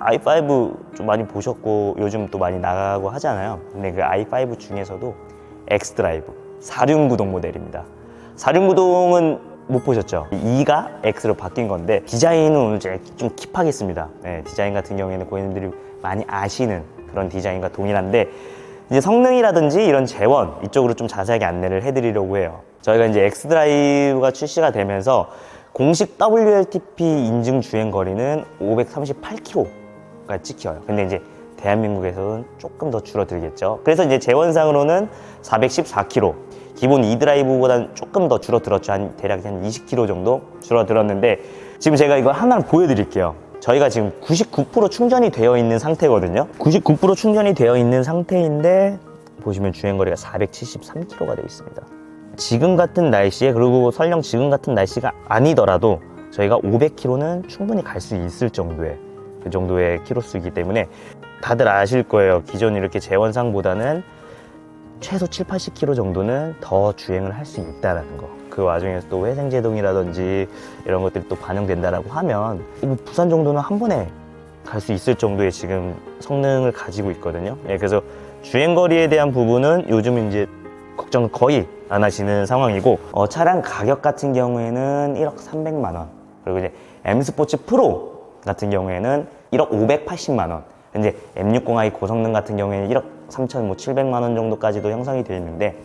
i5 좀 많이 보셨고 요즘 또 많이 나가고 하잖아요. 근데 그 i5 중에서도 X드라이브 4륜구동 모델입니다. 4륜구동은 못 보셨죠? 2가 X로 바뀐 건데 디자인은 오늘 좀 킵하겠습니다. 네, 디자인 같은 경우에는 고객님들이 많이 아시는 그런 디자인과 동일한데 이제 성능이라든지 이런 재원 이쪽으로 좀 자세하게 안내를 해드리려고 해요. 저희가 이제 X드라이브가 출시가 되면서 공식 WLTP 인증 주행 거리는 538km 가 찍혀요. 근데 이제 대한민국에서는 조금 더 줄어들겠죠. 그래서 이제 재원상으로는 414km. 기본 이드라이브보다는 조금 더 줄어들었죠. 한 대략 한 20km 정도 줄어들었는데 지금 제가 이거 하나를 보여드릴게요. 저희가 지금 99% 충전이 되어 있는 상태거든요. 99% 충전이 되어 있는 상태인데 보시면 주행거리가 473km가 되어 있습니다. 지금 같은 날씨에 그리고 설령 지금 같은 날씨가 아니더라도 저희가 500km는 충분히 갈 수 있을 정도의 그 정도의 키로수이기 때문에 다들 아실 거예요. 기존 이렇게 재원상보다는 최소 7, 80km 정도는 더 주행을 할 수 있다라는 거. 그 와중에서 또 회생 제동이라든지 이런 것들이 또 반영된다라고 하면 뭐 부산 정도는 한 번에 갈 수 있을 정도의 지금 성능을 가지고 있거든요. 예, 그래서 주행 거리에 대한 부분은 요즘 이제 걱정 거의 안 하시는 상황이고 어, 차량 가격 같은 경우에는 1억 300만 원 그리고 이제 M 스포츠 프로 같은 경우에는 1억 580만 원. 이제 M60i 고성능 같은 경우에는 1억 3천 뭐 700만 원 정도까지도 형성이 되어 있는데